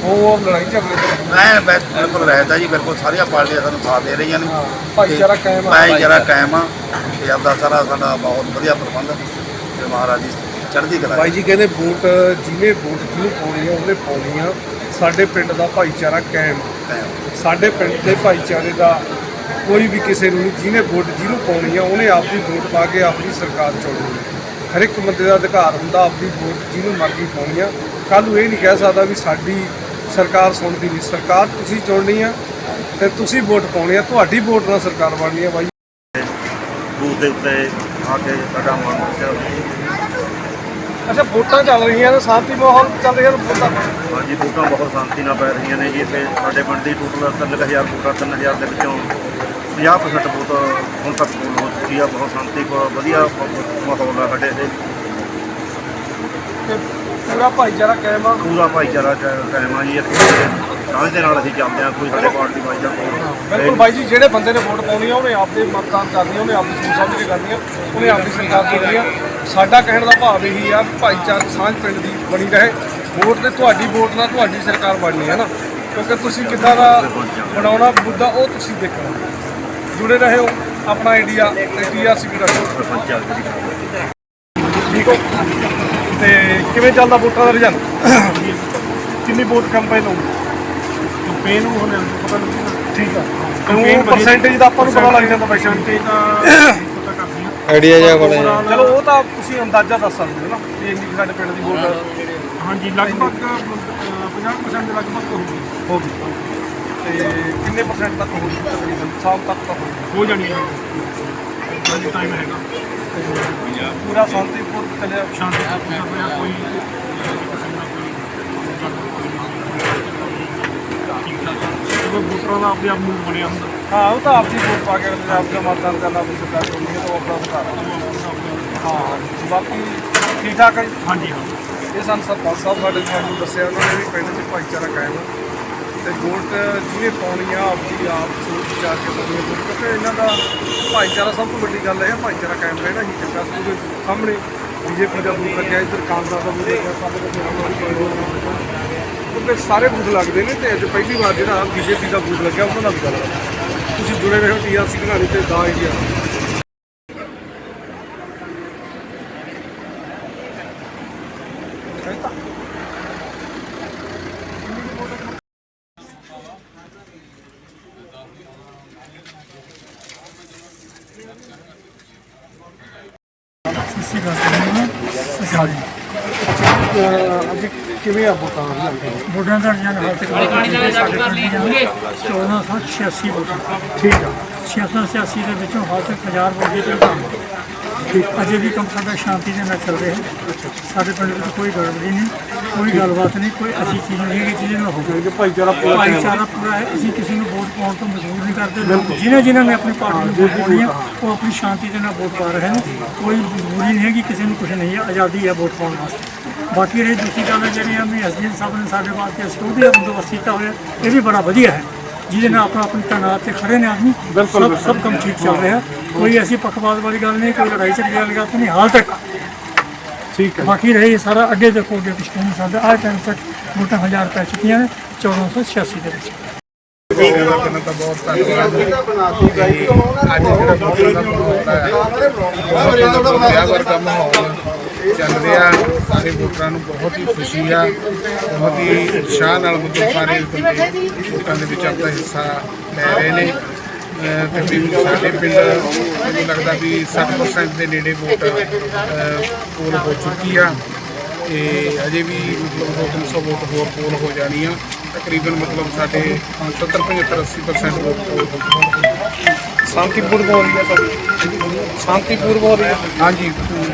ਹੋਰ ਲੜਾਈ ਝਗੜੇ ਤੋਂ? ਮੈਂ ਬਿਲਕੁਲ ਰਹਿਤਾ ਜੀ ਬਿਲਕੁਲ ਸਾਰੀਆਂ ਪਾਰਟੀਆਂ ਸਾਨੂੰ ਸਾਥ ਦੇ ਰਹੀਆਂ ਨੇ। ਹਾਂ, ਭਾਈਚਾਰਾ ਕਾਇਮ ਆ। ਭਾਈਚਾਰਾ ਕਾਇਮ ਆ। ਤੇ ਆਪਦਾ ਸਾਰਾ ਸਾਡਾ ਬਹੁਤ ਵਧੀਆ ਪ੍ਰਬੰਧ ਤੇ ਮਹਾਰਾਜ ਦੀ ਚੜ੍ਹਦੀ ਕਲਾ ਬਾਈ ਜੀ ਕਹਿੰਦੇ ਵੋਟ ਜਿਹਨੇ ਵੋਟ ਜਿਹਨੂੰ ਪਾਉਣੀ ਆ ਉਹਨੇ ਪਾਉਣੀ ਆ ਸਾਡੇ ਪਿੰਡ ਦਾ ਭਾਈਚਾਰਾ ਕਾਇਮ। ਸਾਡੇ ਪਿੰਡ ਦੇ ਭਾਈਚਾਰੇ ਦਾ ਕੋਈ ਵੀ ਕਿਸੇ ਨੂੰ ਨਹੀਂ ਜਿਹਨੇ ਵੋਟ ਜਿਹਨੂੰ ਪਾਉਣੀ ਆ ਉਹਨੇ ਆਪਦੀ ਵੋਟ ਪਾ ਕੇ ਆਪਣੀ ਸਰਕਾਰ ਚੁਣਨੀ ਹਰ ਇੱਕ ਬੰਦੇ ਦਾ ਅਧਿਕਾਰ ਹੁੰਦਾ ਆਪਦੀ ਵੋਟ ਜਿਹਨੂੰ ਮਰਜ਼ੀ ਪਾਉਣੀ ਆ। ਕੱਲ ਨੂੰ ਇਹ ਨਹੀਂ ਕਹਿ ਸਕਦਾ ਵੀ ਸਾਡੀ ਸਰਕਾਰ ਸੁਣਦੀ ਨਹੀਂ। ਸਰਕਾਰ ਤੁਸੀਂ ਚੁਣਨੀ ਆ ਤੇ ਤੁਸੀਂ ਵੋਟ ਪਾਉਣੀ ਆ ਤੁਹਾਡੀ ਵੋਟ ਨਾਲ ਸਰਕਾਰ ਬਣਨੀ ਆ ਬਾਈ। ਬੂਥ ਦੇ ਉੱਤੇ ਆ ਕੇ ਸਾਡਾ ਮਨ ਦੱਸਿਆ ਅੱਛਾ ਵੋਟਾਂ ਚੱਲ ਰਹੀਆਂ ਨੇ ਸ਼ਾਂਤੀ ਮਾਹੌਲ ਚੱਲ ਰਿਹਾ ਵੋਟਾਂ। ਹਾਂਜੀ ਵੋਟਾਂ ਬਹੁਤ ਸ਼ਾਂਤੀ ਨਾਲ ਪੈ ਰਹੀਆਂ ਨੇ ਜੀ ਇੱਥੇ। ਸਾਡੇ ਪਿੰਡ ਦੀ ਟੋਟਲ 3000 ਵੋਟਾਂ 3000 ਦੇ ਵਿੱਚੋਂ 50% ਵੋਟ ਹੁਣ ਤੱਕ ਪੋਲ ਹੋ ਚੁੱਕੀ ਆ। ਬਹੁਤ ਸ਼ਾਂਤੀ ਕੋ ਵਧੀਆ ਮਾਹੌਲ ਆ ਸਾਡੇ ਇੱਥੇ। ਤੇ ਪੂਰਾ ਭਾਈਚਾਰਾ ਕਾਇਮ ਆ। ਪੂਰਾ ਭਾਈਚਾਰਾ ਕਾਇਮ ਆ ਜੀ ਇੱਥੇ। ਸਾਂਝ ਦੇ ਨਾਲ ਅਸੀਂ ਚੱਲਦੇ ਹਾਂ, ਕੋਈ ਸਾਡੇ ਪਾਰਟੀ ਵਾਈਜ਼ ਬਿਲਕੁਲ ਕੋਈ ਬਾਈ ਜੀ, ਜਿਹੜੇ ਬੰਦੇ ਨੇ ਵੋਟ ਪਾਉਣੀ ਆ, ਉਹਨੇ ਆਪਦੇ ਮਤਦਾਨ ਕਰਨੀ ਉਹਨੇ ਆਪਦੀ ਸੋਚ ਸਮਝ ਕੇ ਕਰਨੀ ਆ, ਉਹਨੇ ਆਪਦੀ ਸਰਕਾਰ ਚੁਣਨੀ ਆ। ਸਾਡਾ ਕਹਿਣ ਦਾ ਭਾਵ ਇਹੀ ਆ, ਭਾਈਚਾਰਕ ਸਾਂਝ ਪਿੰਡ ਦੀ ਬਣੀ ਰਹੇ। ਵੋਟ ਤੇ ਤੁਹਾਡੀ ਵੋਟ ਨਾਲ ਤੁਹਾਡੀ ਸਰਕਾਰ ਬਣਨੀ ਹੈ ਨਾ। ਕਿਉਂਕਿ ਤੁਸੀਂ ਕਿੱਦਾਂ ਦਾ ਬਣਾਉਣਾ ਮੁੱਦਾ ਉਹ ਤੁਸੀਂ ਦੇਖਣਾ ਜੁੜੇ ਰਹੋ, ਆਪਣਾ ਇੰਡੀਆ ਤੇ ਟੀਆਰਸੀ ਵੀ ਰੱਖੋ ਠੀਕ ਹੋ? ਤੇ ਕਿਵੇਂ ਚੱਲਦਾ ਵੋਟਾਂ ਦਾ ਰਿਜ਼ਲਟ ਕਿੰਨੀ ਵੋਟ ਕੰਪੇਨ ਹੋਊਗੀ? ਕੰਪੇਨ ਹੋਣੇ ਪਤਾ ਨਹੀਂ ਠੀਕ ਆ। ਕੰਪੇਨ ਪਰਸੈਂਟੇਜ ਦਾ ਆਪਾਂ ਨੂੰ ਪਤਾ ਲੱਗ ਜਾਂਦਾ ਪਰਸੈਂਟੇਜ ਦਾ ਪਤਾ ਕਰਦੇ ਆ ਆਈਡੀਆ ਜਿਹਾ ਕੋਲੇ ਚਲੋ ਉਹ ਤਾਂ ਤੁਸੀਂ ਅੰਦਾਜ਼ਾ ਦੱਸ ਸਕਦੇ ਹੋ ਨਾ ਵੀ ਇੰਨੀ ਸਾਡੇ ਪਿੰਡ ਦੀ ਵੋਟ ਹਾਂਜੀ ਲਗਭਗ 50% ਦੇ ਲਗਭਗ ਹੋਊਗੀ ਹੋਗੀ ਤੇ ਕਿੰਨੇ ਪਰਸੈਂਟ ਤੱਕ ਹੋਊਗੀ ਤਕਰੀਬਨ ਸ਼ਾਮ ਤੱਕ ਤਾਂ ਹੋਊਗੀ ਹੋ ਜਾਣੀ ਹੈ। ਅਜੇ ਟਾਈਮ ਹੈਗਾ। ਪੂਰਾ ਸ਼ਾਂਤੀਪੂਰ ਚੱਲਿਆ। ਸ਼ਾਂਤੀਪੂਰ ਕੋਈ ਕੋਈ ਵੋਟਰਾਂ ਦਾ ਆਪਣੇ ਆਪ ਨੂੰ ਬਣਿਆ ਹੁੰਦਾ। ਹਾਂ ਉਹ ਤਾਂ ਆਪਣੀ ਵੋਟ ਪਾ ਕੇ ਅਗਲੇ ਆਪ ਦਾ ਮਤਦਾਨ ਕਰਨਾ ਆਪਣੀ ਸਰਕਾਰ ਚੁਣਨੀ ਹੈ ਤਾਂ ਉਹ ਆਪਣਾ ਅਧਿਕਾਰ ਆ। ਹਾਂ ਬਾਕੀ ਠੀਕ ਠਾਕ ਹੈ ਹਾਂਜੀ ਹਾਂ। ਇਹ ਸਾਨੂੰ ਸਰਪੰਚ ਸਾਹਿਬ ਸਾਡੇ ਸਾਨੂੰ ਦੱਸਿਆ ਉਹਨਾਂ ਨੇ ਵੀ ਪਿੰਡ 'ਚ ਭਾਈਚਾਰਾ ਕਾਇਮ ਹੈ ਤੇ ਵੋਟ ਜਿਹਨੇ ਪਾਉਣੀ ਆ ਆਪਦੀ ਆਪ ਸੋਚ ਵਿਚਾਰ ਕੇ ਪਾਉਣੀ ਹੈ ਕਿਉਂਕਿ ਇਹਨਾਂ ਦਾ ਭਾਈਚਾਰਾ ਸਭ ਤੋਂ ਵੱਡੀ ਗੱਲ ਹੈ ਭਾਈਚਾਰਾ ਕਾਇਮ ਰਹਿਣਾ ਹੀ ਚੰਗਾ ਸਕੂਲ ਸਾਹਮਣੇ ਬੀਜੇਪੀ ਦਾ ਬੂਥ ਲੱਗਿਆ ਇੱਧਰ ਕਾਂਗਰਸ ਦਾ ਬੂਥ ਲੱਗਿਆ ਸਾਡੇ ਕੋਲ ਜਿਹੜਾ ਮਰਜ਼ੀ ਕਿਉਂਕਿ ਸਾਰੇ ਬੂਥ ਲੱਗਦੇ ਨੇ ਤੇ ਅੱਜ ਪਹਿਲੀ ਵਾਰ ਜਿਹੜਾ ਬੀਜੇਪੀ ਦਾ ਬੂਥ ਲੱਗਿਆ, ਉਹਨਾਂ ਨਾਲ ਵੀ ਗੱਲ ਕਰਾਂਗੇ। ਤੁਸੀਂ ਜੁੜੇ ਰਹੋ ਟੀਆਰਸੀ ਘਰਾਣੇ ਤੇ, ਦਾ ਇੰਡੀਆ ਅੱਜ ਕਿਵੇਂ ਆ ਵੋਟਾਂ ਲੱਗਦੇ ਵੋਟਾਂ ਦਾ ਜਨ ਹਾਲ ਤੱਕ ਸਾਡੇ ਕੋਲ 1486 ਵੋਟਾਂ। ਠੀਕ ਆ। 1686 ਦੇ ਵਿੱਚੋਂ ਹਾਲ ਤੱਕ 50 ਵੋਟ ਦੇ ਤੇ ਅਜੇ ਵੀ ਕੰਮ ਸਾਡਾ ਸ਼ਾਂਤੀ ਦੇ ਨਾਲ ਚੱਲ ਰਿਹਾ ਹੈ। ਸਾਡੇ ਪਿੰਡ ਵਿੱਚ ਕੋਈ ਗੜਬੜੀ ਨਹੀਂ ਕੋਈ ਗੱਲਬਾਤ ਨਹੀਂ ਕੋਈ ਐਸੀ ਚੀਜ਼ ਨਹੀਂ ਹੈ ਕਿ ਜਿਹਦੇ ਨਾਲ ਹੋਵੇ ਕਿ ਭਾਈਚਾਰਾ ਪੂਰਾ ਹੈ। ਭਾਈਚਾਰਾ ਪੂਰਾ ਹੈ ਅਸੀਂ ਕਿਸੇ ਨੂੰ ਵੋਟ ਪਾਉਣ ਤੋਂ ਮਜਬੂਰ ਨਹੀਂ ਕਰਦੇ। ਜਿਨ੍ਹਾਂ ਜਿਨ੍ਹਾਂ ਨੇ ਆਪਣੀ ਪਾਰਟੀ ਨੂੰ ਵੋਟ ਪਾਉਣੀ ਹੈ ਉਹ ਆਪਣੀ ਸ਼ਾਂਤੀ ਦੇ ਨਾਲ ਵੋਟ ਪਾ ਰਹੇ ਨੇ। ਕੋਈ ਮਜਬੂਰੀ ਨਹੀਂ ਹੈ ਕਿ ਕਿਸੇ ਨੂੰ ਕੁਝ ਨਹੀਂ ਹੈ ਆਜ਼ਾਦੀ ਹੈ ਵੋਟ ਪਾਉਣ ਵਾਸਤੇ। ਬਾਕੀ ਰਹੀ ਦੂਸਰੀ ਗੱਲ ਜਿਹੜੀਆਂ ਵੀ ਐਸਡੀਐਮ ਸਾਹਿਬ ਨੇ ਸਾਡੇ ਵਾਸਤੇ ਦਾ ਬੰਦੋਬਸਤ ਕੀਤਾ ਹੋਇਆ ਇਹ ਵੀ ਬੜਾ ਵਧੀਆ ਹੈ। ਜਿਹਦੇ ਨਾਲ ਆਪਣਾ ਆਪਣੀ ਤਨਾਤ ਤੇ ਖੜੇ ਨੇ ਆਦਮੀ ਸਭ ਸਭ ਕੰਮ ਠੀਕ ਚੱਲ ਰਿਹਾ। ਕੋਈ ਐਸੀ ਪੱਖਪਾਤ ਵਾਲੀ ਗੱਲ ਨਹੀਂ ਕੋਈ ਲੜਾਈ ਝਗੜੇ ਵਾਲੀ ਗੱਲ ਤਾਂ ਨਹੀਂ ਹਾਲ ਤੱਕ। ਠੀਕ ਹੈ। ਬਾਕੀ ਰਹੇ ਸਾਰਾ ਅੱਗੇ ਦੇਖੋ ਅੱਗੇ ਪਿਛਲੇ ਨਹੀਂ ਸਕਦਾ ਆਹ ਟਾਈਮ ਤੱਕ ਵੋਟਾਂ ਹਜ਼ਾਰ ਪੈ ਚੁੱਕੀਆਂ ਨੇ 1486 ਦੇ ਵਿੱਚ ਦਾ ਕਰਨਾ ਤਾਂ ਬਹੁਤ ਧੰਨਵਾਦ ਅੱਜ ਜਿਹੜਾ ਵੋਟਾਂ ਦਾ ਮਾਹੌਲ ਹੈ ਬਹੁਤ ਵਿਆਹ ਵਰਗਾ ਮਾਹੌਲ ਚੱਲ ਰਿਹਾ। ਸਾਰੇ ਵੋਟਰਾਂ ਨੂੰ ਬਹੁਤ ਹੀ ਖੁਸ਼ੀ ਆ ਬਹੁਤ ਹੀ ਉਤਸ਼ਾਹ ਨਾਲ ਮਤਲਬ ਸਾਰੇ ਵੋਟਾਂ ਦੇ ਵਿੱਚ ਆਪਣਾ ਹਿੱਸਾ ਲੈ ਰਹੇ ਨੇ। ਤਕਰੀਬਨ ਸਾਡੇ ਪਿੰਡ ਮੈਨੂੰ ਲੱਗਦਾ ਵੀ 60% ਦੇ ਨੇੜੇ ਵੋਟ ਪੋਲ ਹੋ ਚੁੱਕੀ ਆ। ਤੇ ਅਜੇ ਵੀ ਮਤਲਬ 200 ਵੋਟ ਹੋਰ ਪੋਲ ਹੋ ਜਾਣੀ ਆ ਤਕਰੀਬਨ ਮਤਲਬ ਸਾਡੇ 70 75 80% ਵੋਟ ਪੋਲ ਹੋ ਚੁੱਕੀ ਆ। ਸ਼ਾਂਤੀਪੂਰਵ ਹੋ ਰਹੀ ਹੈ ਸਰ ਸ਼ਾਂਤੀਪੂਰਵ ਹੋ ਰਹੀ ਹੈ ਹਾਂਜੀ।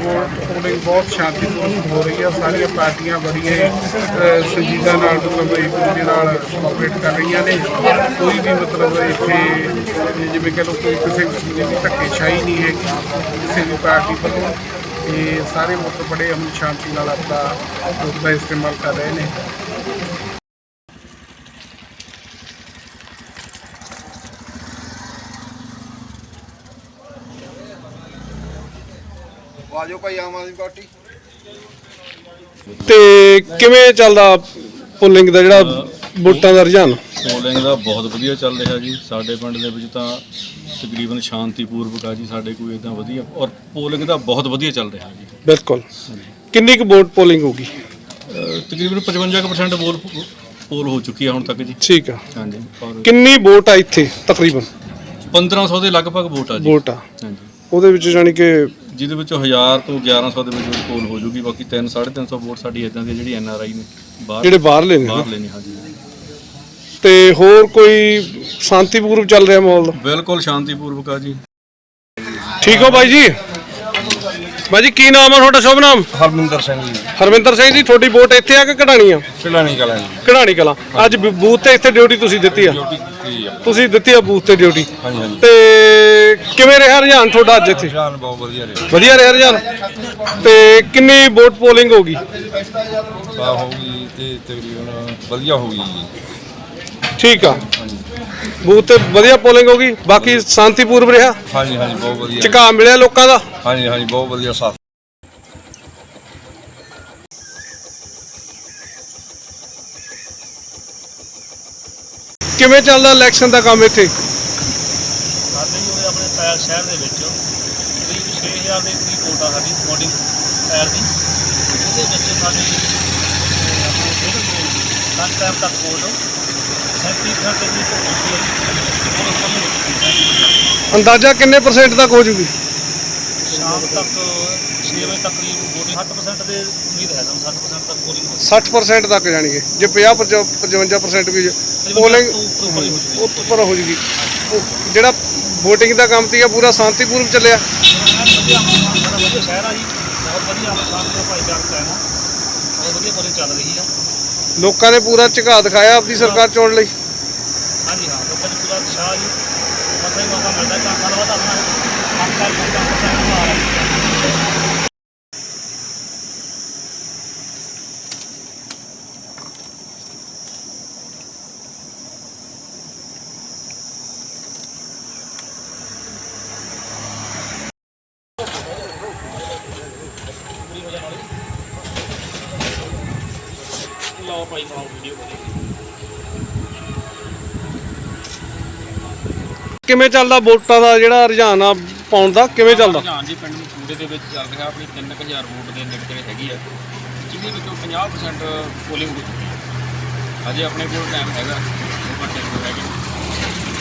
ਪੋਲਿੰਗ ਬਹੁਤ ਸ਼ਾਂਤੀਪੂਰਨ ਹੋ ਰਹੀ ਹੈ ਸਾਰੀਆਂ ਪਾਰਟੀਆਂ ਬੜੀਆਂ ਅਹ, ਸੰਜੀਦਾ ਨਾਲ ਮਤਲਬ ਇੱਕ ਦੂਜੇ ਨਾਲ ਕੋਆਪਰੇਟ ਕਰ ਰਹੀਆਂ ਨੇ। ਕੋਈ ਵੀ ਮਤਲਬ ਇੱਥੇ ਜਿਵੇਂ ਕਹ ਲਓ ਕੋਈ ਕਿਸੇ ਕਿਸਮ ਦੀ ਧੱਕੇਸ਼ਾਹੀ ਨਹੀਂ ਹੈ ਕਿਸੇ ਵੀ ਪਾਰਟੀ ਵੱਲੋਂ। ਤੇ ਸਾਰੇ ਮਤਲਬ ਬੜੇ ਅਮਨ ਸ਼ਾਂਤੀ ਨਾਲ ਆਪਣਾ ਵੋਟ ਇਸਤੇਮਾਲ ਕਰ ਰਹੇ ਨੇ। ਆਜੋ ਭਾਈ ਆਮ ਆਦਮੀ ਪਾਰਟੀ। ਤੇ ਕਿਵੇਂ ਚੱਲਦਾ ਪੁਲਿੰਗ ਦਾ ਜਿਹੜਾ ਵੋਟਾਂ ਦਾ ਰੁਝਾਨ? ਪੋਲਿੰਗ ਦਾ ਬਹੁਤ ਵਧੀਆ ਚੱਲ ਰਿਹਾ ਜੀ। ਸਾਡੇ ਪਿੰਡ ਦੇ ਵਿੱਚ ਤਾਂ ਤਕਰੀਬਨ ਸ਼ਾਂਤੀਪੂਰਵਕ ਆ ਜੀ ਸਾਡੇ ਕੋਈ ਇਦਾਂ ਵਧੀਆ ਔਰ ਪੋਲਿੰਗ ਦਾ ਬਹੁਤ ਵਧੀਆ ਚੱਲ ਰਿਹਾ ਜੀ। ਬਿਲਕੁਲ। ਕਿੰਨੀ ਕੁ ਵੋਟ ਪੋਲਿੰਗ ਹੋਗੀ ਅਹ ਤਕਰੀਬਨ 55% ਵੋਟ ਪੋਲ ਹੋ ਚੁੱਕੀ ਹੈ ਹੁਣ ਤੱਕ ਜੀ। ਠੀਕ ਆ। ਹਾਂਜੀ ਔਰ ਕਿੰਨੀ ਵੋਟ ਆ ਇੱਥੇ ਤਕਰੀਬਨ? 1500 ਦੇ ਲਗਭਗ ਵੋਟ ਆ ਜੀ। ਵੋਟ ਆ। ਹਾਂਜੀ। ਉਹਦੇ ਵਿੱਚ ਜਾਣੀ ਕਿ ਜਿਹਦੇ ਵਿੱਚੋਂ 1000 ਤੋਂ 1100 ਦੇ ਵਿੱਚ ਪੋਲ ਹੋ ਜੂਗੀ ਬਾਕੀ 3 350 ਵੋਟ ਸਾਡੀ ਇਦਾਂ ਦੀ ਜਿਹੜੀ ਐਨ ਆਰ ਆਈ ਨੇ ਬਾਹਰ ਜਿਹੜੇ ਬਾਹਰਲੇ ਨੇ ਨਾ। ਬਾਹਰ ਲੈਣੀ ਹਾਂਜੀ। ਤੇ ਹੋਰ ਕੋਈ ਸ਼ਾਂਤੀਪੂਰਵ ਚੱਲ ਰਿਹਾ ਮਾਹੌਲ ਬਿਲਕੁਲ ਸ਼ਾਂਤੀਪੂਰਵਕ ਆ ਜੀ। ਠੀਕ ਹੋ ਬਾਈ ਜੀ? ਬਾਈ ਜੀ ਕੀ ਨਾਮ ਆ ਤੁਹਾਡਾ? ਸ਼ੁਭ ਨਾਮ? ਹਰਮਿੰਦਰ ਸਿੰਘ ਜੀ। ਹਰਵਿੰਦਰ ਸਿੰਘ ਜੀ ਤੁਹਾਡੀ ਵੋਟ ਇੱਥੇ ਆ ਕਿ ਕਢਾਣੀ ਆ? ਪਿਲਾਣੀ ਕਲਾਂ ਜੀ। ਕਢਾਣੀ ਕਲਾਂ। ਅੱਜ ਬ- ਬੂਥ ਤੇ ਇੱਥੇ ਡਿਊਟੀ ਤੁਸੀਂ ਦਿੱਤੀ ਆ? ਕੀਤੀ ਆ। ਤੁਸੀਂ ਦਿੱਤੀ ਆ ਬੂਥ ਤੇ ਡਿਊਟੀ। ਹਾਂਜੀ ਹਾਂਜੀ। ਤੇ ਕਿਵੇਂ ਰਿਹਾ ਰੁਝਾਨ ਤੁਹਾਡਾ ਅੱਜ ਇੱਥੇ? ਜਾਨ ਬਹੁਤ ਵਧੀਆ ਰਿਹਾ। ਵਧੀਆ ਰਿਹਾ ਰੁਝਾਨ? ਤੇ ਕਿੰਨੀ ਵੋਟ ਪੋਲਿੰਗ ਹੋਗੀ ਆ ਹੋਊਗੀ ਤੇ ਤਕਰੀਬਨ ਵਧੀਆ ਜੀ। ਠੀਕ ਆ। ਬੂਥ ਤੇ ਵਧੀਆ ਪੋਲਿੰਗ ਹੋਗੀ ਬਾਕੀ ਸ਼ਾਂਤੀਪੂਰਵ ਰਿਹਾ। ਹਾਂਜੀ ਹਾਂਜੀ ਬਹੁਤ ਵਧੀਆ। ਝੁਕਾਅ ਮਿਲਿਆ ਲੋਕਾਂ ਦਾ। ਹਾਂਜੀ ਹਾਂਜੀ ਬਹੁਤ ਵਧੀਆ ਸਾਥ ਕਿਵੇਂ ਚੱਲਦਾ ਇਲੈਕਸ਼ਨ ਦਾ ਕੰਮ ਇੱਥੇ? ਸਾਡੇ ਹੀ ਉਰੇ ਆਪਣੇ ਪੈਰ ਸ਼ਹਿਰ ਦੇ ਵਿੱਚ। ਕਰੀਬ 6000 ਦੇ ਕਰੀਬ ਵੋਟ ਆ ਸਾਡੀ VOTING ਪੈਰ ਦੀ। ਉਹਦੇ ਵਿੱਚ ਸਾਡੀ ਆਪਣੇ ਲੰਚ ਟਾਈਮ ਤੱਕ ਵੋਟ 37 ਘੰਟੇ ਦੀ ਵੋਟ ਹੁੰਦੀ ਹੈ ਜੀ। ਉਹ ਕੰਮ ਹੋ ਚੁੱਕੀ ਹੈ ਅੰਦਾਜ਼ਾ ਕਿੰਨੇ ਪਰਸੈਂਟ ਤੱਕ ਹੋ ਜੂਗੀ? ਸ਼ਾਮ ਤੱਕ 6 ਵਜੇ ਤੱਕ ਕਰੀਬ VOTING 60% ਦੇ ਉਮੀਦ ਹੈ ਸਾਨੂੰ 60% ਤੱਕ ਪੋਲਿੰਗ ਹੋ 60% ਤੱਕ ਜਾਣਗੇ। ਜੇ 50 55% ਵੀ ਪੋਲਿੰਗ ਉੱਪਰ ਹੋ ਜੂਗੀ। ਜਿਹੜਾ VOTING ਦਾ ਕੰਮ ਸੀਗਾ ਪੂਰਾ ਸ਼ਾਂਤੀਪੂਰਵ ਚੱਲਿਆ। ਵਧੀਆ ਸਾਡਾ ਵਧੀਆ ਸ਼ਹਿਰ ਆ ਜੀ ਬਹੁਤ ਵਧੀਆ ਆਪਣੇ ਸਾਥ ਦਾ ਭਾਈਚਾਰਕ ਹੈ ਨਾ ਬਹੁਤ ਵਧੀਆ ਪੋਲਿੰਗ ਚੱਲ ਰਹੀ ਆ। ਲੋਕਾਂ ਨੇ ਪੂਰਾ ਝੁਕਾਅ ਦਿਖਾਇਆ ਆਪਣੀ ਸਰਕਾਰ ਚੋਣ ਲਈ। ਹਾਂਜੀ ਹਾਂ, ਲੋਕਾਂ ਨੂੰ ਪੂਰਾ ਉਤਸ਼ਾਹ ਜੀ। ਮਸਾ ਮੌਕਾ ਮਿਲਦਾ ਪੰਜ ਸਾਲ ਬਾਅਦ ਆਪਣਾ ਕੰਮ ਕਰ ਕੰਮ ਕਰਨਾ ਆ ਰਿਹਾ ਲਓ ਭਾਈ ਸਾਹਿਬ ਵੀਡੀਓ ਕਿਵੇਂ ਚੱਲਦਾ ਵੋਟਾਂ ਦਾ ਜਿਹੜਾ ਰੁਝਾਨ ਆ ਪਾਉਣ ਦਾ? ਕਿਵੇਂ ਚੱਲਦਾ? ਰੁਝਾਨ ਜੀ ਪਿੰਡ ਮਸੂੜੇ ਦੇ ਵਿੱਚ ਚੱਲ ਰਿਹਾ। ਆਪਣੀ 3000 ਵੋਟ ਦੇ ਨੇੜੇ ਤੇੜੇ ਹੈਗੀ ਆ ਜਿਹਦੇ ਵਿੱਚੋਂ 50% ਪੋਲਿੰਗ ਹੋ ਚੁੱਕੀ ਹੈ ਅਜੇ ਆਪਣੇ ਕੋਲ ਟਾਈਮ ਹੈਗਾ ਘੰਟੇ ਤੋਂ ਹੈਗੇ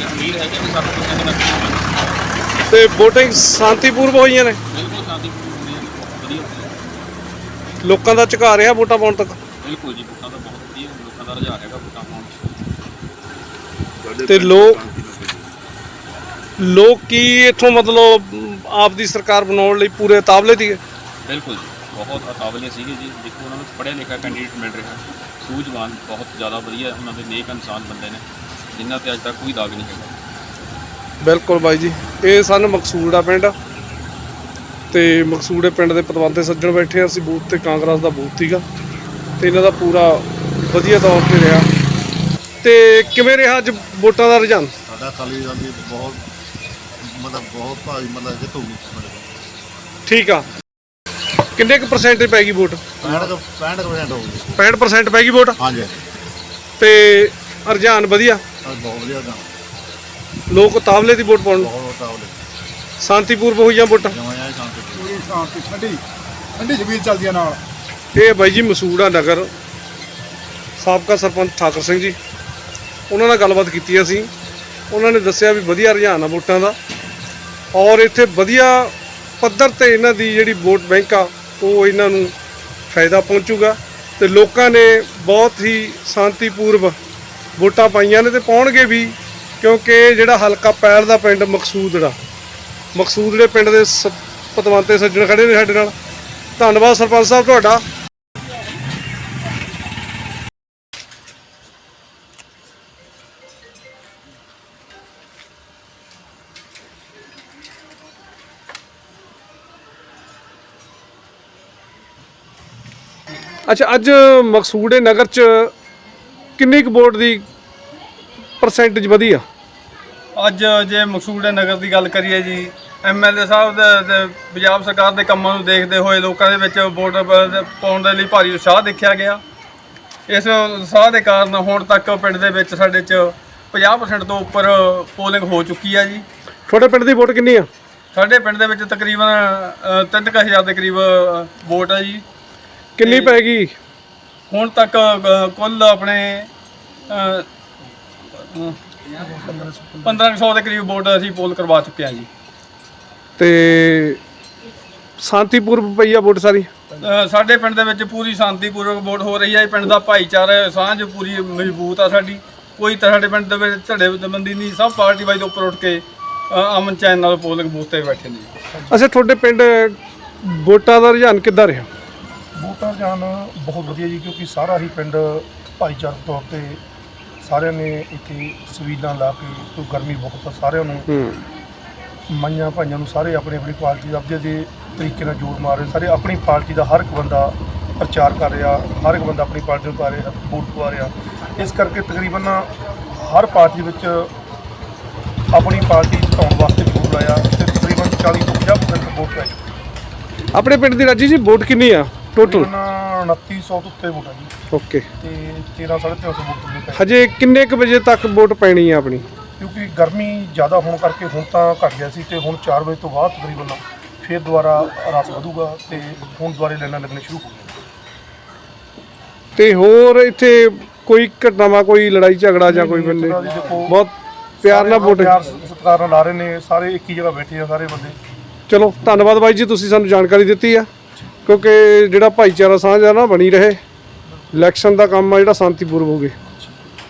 ਉਮੀਦ ਹੈ ਕਿ 60% ਤੱਕ। ਤੇ VOTING ਸ਼ਾਂਤੀਪੂਰਵ ਹੋਈਆਂ ਨੇ? ਬਿਲਕੁਲ ਸ਼ਾਂਤੀਪੂਰਨ ਹੋਣੀ ਹੈ ਵਧੀਆ। ਲੋਕਾਂ ਦਾ ਝੁਕਾ ਰਿਹਾ ਵੋਟਾਂ ਪਾਉਣ ਤੱਕ? ਬਿਲਕੁਲ ਜੀ ਵੋਟਾਂ ਦਾ ਬਹੁਤ ਵਧੀਆ ਲੋਕਾਂ ਦਾ ਰੁਝਾਨ ਹੈਗਾ ਵੋਟਾਂ ਪਾਉਣ 'ਚ ਤੇ ਲੋਕ ਲੋਕ ਕੀ ਇਥੋਂ ਮਤਲਬ ਆਪ ਦੀ ਸਰਕਾਰ ਬਣਾਉਣ ਲਈ ਪੂਰੇ ਤਾਬਲੇ ਦੀ ਬਿਲਕੁਲ ਬਹੁਤ ਅਕਾਬਲੇ ਸੀਗੇ ਜੀ। ਦੇਖੋ ਉਹਨਾਂ ਨੂੰ ਪੜ੍ਹਿਆ ਲਿਖਿਆ ਕੈਂਡੀਡੇਟ ਮਿਲ ਰਿਹਾ। ਸੂਝਵਾਨ ਬਹੁਤ ਜ਼ਿਆਦਾ ਵਧੀਆ ਉਹਨਾਂ ਦੇ ਨੇਕ ਇਨਸਾਨ ਬੰਦੇ ਨੇ ਜਿਨ੍ਹਾਂ ਤੇ ਅੱਜ ਤੱਕ ਕੋਈ ਦਾਗ ਨਹੀਂ ਹੈਗਾ। ਬਿਲਕੁਲ ਬਾਈ ਜੀ ਇਹ ਸਨ ਮਕਸੂੜਾ ਪਿੰਡ। ਤੇ ਮਕਸੂੜੇ ਪਿੰਡ ਦੇ ਪਤਵੰਤੇ ਸੱਜਣ ਬੈਠੇ ਆ ਅਸੀਂ ਬੂਥ ਤੇ ਕਾਂਗਰਸ ਦਾ ਬੂਥ ਸੀਗਾ। ਤੇ ਇਹਨਾਂ ਦਾ ਪੂਰਾ ਵਧੀਆ ਤੌਰ ਤੇ ਰਿਹਾ। ਤੇ ਕਿਵੇਂ ਰਿਹਾ ਅੱਜ ਵੋਟਾਂ ਦਾ ਰੁਝਾਨ? ਸਾਡਾ ਖਾਲੀ ਦਾ ਵੀ ਬਹੁਤ ਮਤਲਬ ਬਹੁਤ ਭਾਰੀ ਮਤਲਬ ਜਿੱਤੂਗੀ ਸਾਡੇ ਠੀਕ ਆ। ਕਿੰਨੇ ਕੁ ਪਰਸੈਂਟੇਜ ਪੈ ਗਈ ਵੋਟ? 65 ਤੋਂ 65% ਹੋ ਗਈ। 65% ਪੈ ਗਈ ਵੋਟ? ਹਾਂਜੀ। ਤੇ ਰੁਝਾਨ ਵਧੀਆ? ਬਹੁਤ ਵਧੀਆ ਕੰਮ ਲੋਕ ਤਾਬਲੇ ਦੀ ਵੋਟ ਪਾਉਣ ਬਹੁਤ ਤਾਵਲੇ ਸ਼ਾਂਤੀਪੂਰਵ ਹੋਈਆਂ ਵੋਟਾਂ? ਆ ਸ਼ਾਂਤੀ ਪੂਰੀ ਸ਼ਾਂਤੀ ਠੰਡੀ ਠੰਡੀ ਜ਼ਮੀਨ ਚੱਲਦੀ ਆ ਨਾਲ। ਇਹ ਬਾਈ ਜੀ ਮਸੂੜਾ ਨਗਰ ਸਾਬਕਾ ਸਰਪੰਚ ਠਾਕਰ ਸਿੰਘ ਜੀ। ਉਹਨਾਂ ਨਾਲ ਗੱਲਬਾਤ ਕੀਤੀ ਅਸੀਂ। ਉਹਨਾਂ ਨੇ ਦੱਸਿਆ ਵੀ ਵਧੀਆ ਰੁਝਾਨ ਆ ਵੋਟਾਂ ਦਾ। ਔਰ ਇੱਥੇ ਵਧੀਆ ਪੱਧਰ ਤੇ ਇਹਨਾਂ ਦੀ ਜਿਹੜੀ ਵੋਟ ਬੈਂਕ ਆ, ਉਹ ਇਹਨਾਂ ਨੂੰ ਫਾਇਦਾ ਪਹੁੰਚੂਗਾ ਤੇ ਲੋਕਾਂ ਨੇ ਬਹੁਤ ਹੀ ਸ਼ਾਂਤੀਪੂਰਵ ਵੋਟਾਂ ਪਾਈਆਂ ਨੇ ਤੇ ਪਾਉਣਗੇ ਵੀ, ਕਿਉਂਕਿ ਜਿਹੜਾ ਹਲਕਾ ਪੈਲ ਦਾ ਪਿੰਡ ਮਕਸੂਦੜਾ, ਮਕਸੂਦੜੇ ਪਿੰਡ ਦੇ ਸ- ਪਤਵੰਤੇ ਸੱਜਣ ਖੜੇ ਨੇ ਸਾਡੇ ਨਾਲ। ਧੰਨਵਾਦ ਸਰਪੰਚ ਸਾਹਿਬ ਤੁਹਾਡਾ। ਅੱਛਾ ਅੱਜ ਮਕਸੂੜੇ ਨਗਰ ਚ ਕਿੰਨੀ ਕੁ ਵੋਟ ਦੀ ਪਰਸੈਂਟੇਜ ਵਧੀ ਆ? ਅੱਜ ਜੇ ਮਕਸੂਦ ਨਗਰ ਦੀ ਗੱਲ ਕਰੀਏ ਜੀ ਐਮਐਲਏ ਸਾਹਿਬ ਦੇ ਪੰਜਾਬ ਸਰਕਾਰ ਦੇ ਕੰਮਾਂ ਨੂੰ ਦੇਖਦੇ ਹੋਏ ਲੋਕਾਂ ਦੇ ਵਿੱਚ ਵੋਟ ਪ- ਪਾਉਣ ਦੇ ਲਈ ਭਾਰੀ ਉਤਸ਼ਾਹ ਦੇਖਿਆ ਗਿਆ। ਇਸ ਉਤਸ਼ਾਹ ਦੇ ਕਾਰਨ ਹੁਣ ਤੱਕ ਪਿੰਡ ਦੇ ਵਿੱਚ ਸਾਡੇ ਚ 50% ਤੋਂ ਉੱਪਰ ਪੋਲਿੰਗ ਹੋ ਚੁੱਕੀ ਹੈ ਜੀ। ਤੁਹਾਡੇ ਪਿੰਡ ਦੀ ਵੋਟ ਕਿੰਨੀ ਆ? ਸਾਡੇ ਪਿੰਡ ਦੇ ਵਿੱਚ ਤਕਰੀਬਨ ਅ, ਤਿੰਨ ਕੁ ਹਜ਼ਾਰ ਦੇ ਕਰੀਬ ਅ, ਵੋਟ ਹੈ ਜੀ। ਕਿੰਨੀ ਪੈ ਗਈ? ਹੁਣ ਤੱਕ ਅ, ਕੁੱਲ ਆਪਣੇ ਅ, ਅ, 1500 ਦੇ ਕਰੀਬ ਵੋਟ ਅਸੀਂ ਪੋਲ ਕਰਵਾ ਚੁੱਕੇ ਹਾਂ ਜੀ। ਤੇ ਸ਼ਾਂਤੀਪੂਰਵ ਪਈ ਆ ਵੋਟ ਸਾਰੀ? ਅ, ਸਾਡੇ ਪਿੰਡ ਦੇ ਵਿੱਚ ਪੂਰੀ ਸ਼ਾਂਤੀਪੂਰਵਕ ਵੋਟ ਹੋ ਰਹੀ ਹੈ ਇਹ ਪਿੰਡ ਦਾ ਭਾਈਚਾਰਾ ਸਾਂਝ ਪੂਰੀ ਮਜ਼ਬੂਤ ਆ ਸਾਡੀ। ਕੋਈ ਤਰ੍ਹਾਂ ਸਾਡੇ ਪਿੰਡ ਦੇ ਵਿੱਚ ਝੜੇ ਬੰਦੀ ਨਹੀਂ ਸਭ ਪਾਰਟੀ ਵਾਈਜ਼ ਉੱਪਰ ਉੱਠ ਕੇ ਅ, ਅਮਨ ਚੈਨ ਨਾਲ ਪੋਲਿੰਗ ਬੂਥ ਤੇ ਬੈਠੇ ਨੇ ਜੀ। ਅੱਛਾ ਤੁਹਾਡੇ ਪਿੰਡ ਵੋਟਾਂ ਦਾ ਰੁਝਾਨ ਕਿੱਦਾਂ ਰਿਹਾ? ਵੋਟਾਂ ਜਾਨ ਬਹੁਤ ਵਧੀਆ ਜੀ ਕਿਉਂਕਿ ਸਾਰਾ ਹੀ ਪਿੰਡ ਭਾਈਚਾਰਕ ਤੌਰ ਤੇ ਸਾਰਿਆਂ ਨੇ ਇੱਥੇ ਸਵੀਲਾਂ ਲਾ ਕੇ ਕੋਈ ਗਰਮੀ ਬਹੁਤ ਆ ਸਾਰਿਆਂ ਨੂੰ ਹੂੰ। ਮਾਈਆਂ ਭਾਈਆਂ ਨੂੰ ਸਾਰੇ ਆਪਣੀ ਆਪਣੀ ਪਾਰਟੀ ਦਾ ਆਪਦੇ ਦੇ ਤਰੀਕੇ ਨਾਲ ਜੋਰ ਮਾਰ ਰਹੇ ਸਾਰੇ ਆਪਣੀ ਪਾਰਟੀ ਦਾ ਹਰ ਇੱਕ ਬੰਦਾ ਪ੍ਰਚਾਰ ਕਰ ਰਿਹਾ ਹਰ ਇੱਕ ਬੰਦਾ ਆਪਣੀ ਪਾਰਟੀ ਨੂੰ ਪਾ ਰਿਹਾ ਵੋਟ ਪਾ ਰਿਹਾ। ਇਸ ਕਰਕੇ ਤਕਰੀਬਨ ਹਰ ਪਾਰਟੀ ਵਿੱਚ ਆਪਣੀ ਪਾਰਟੀ ਜਿਤਾਉਣ ਵਾਸਤੇ ਜ਼ੋਰ ਲਾਇਆ ਤੇ ਤਕਰੀਬਨ 40 ਤੋਂ 50% ਵੋਟ ਪੈ ਚੁੱਕੀ। ਆਪਣੇ ਪਿੰਡ ਦੀ ਰਾਜੀ ਜੀ ਵੋਟ ਕਿੰਨੀ ਆ? ਟੋਟਲ ਤਕਰੀਬਨ 2900 ਤੋਂ ਉੱਤੇ ਵੋਟ ਆ ਜੀ। ਓਕੇ ਤੇ 13 350 ਵੋਟ ਦੇ ਪੈ ਹਜੇ ਕਿੰਨੇ ਕੁ ਵਜੇ ਤੱਕ ਵੋਟ ਪੈਣੀ ਆ ਆਪਣੀ? ਕਿਉਂਕਿ ਗਰਮੀ ਜ਼ਿਆਦਾ ਹੋਣ ਕਰਕੇ ਹੁਣ ਤਾਂ ਘਟ ਗਿਆ ਸੀ ਤੇ ਹੁਣ 4 ਵਜੇ ਤੋਂ ਬਾਅਦ ਤਕਰੀਬਨ ਫਿਰ ਦੁਬਾਰਾ ਰਸ ਵਧੂਗਾ ਤੇ ਹੁਣ ਦੁਬਾਰੇ ਲਾਈਨਾਂ ਲੱਗਣੇ ਸ਼ੁਰੂ ਹੋ ਗਈਆਂ ਤੇ ਹੋਰ ਇੱਥੇ ਕੋਈ ਘਟਨਾਵਾ ਕੋਈ ਲੜਾਈ ਝਗੜਾ ਜਾਂ ਕੋਈ ਬੰਦੇ? ਬਹੁਤ ਪਿਆਰ ਨਾਲ ਵੋਟ ਪਿਆਰ ਸਤਿਕਾਰ ਨਾਲ ਲਾ ਰਹੇ ਨੇ ਸਾਰੇ ਇੱਕ ਹੀ ਜਗ੍ਹਾ ਬੈਠੇ ਆ ਸਾਰੇ ਬੰਦੇ। ਚਲੋ ਧੰਨਵਾਦ ਬਾਈ ਜੀ ਤੁਸੀਂ ਸਾਨੂੰ ਜਾਣਕਾਰੀ ਦਿੱਤੀ ਆ। ਕਿਉਂਕਿ ਜਿਹੜਾ ਭਾਈਚਾਰਾ ਸਾਂਝ ਆ ਨਾ ਬਣੀ ਰਹੇ, ਇਲੈਕਸ਼ਨ ਦਾ ਕੰਮ ਆ ਜਿਹੜਾ ਸ਼ਾਂਤੀਪੂਰਵ ਹੋਵੇ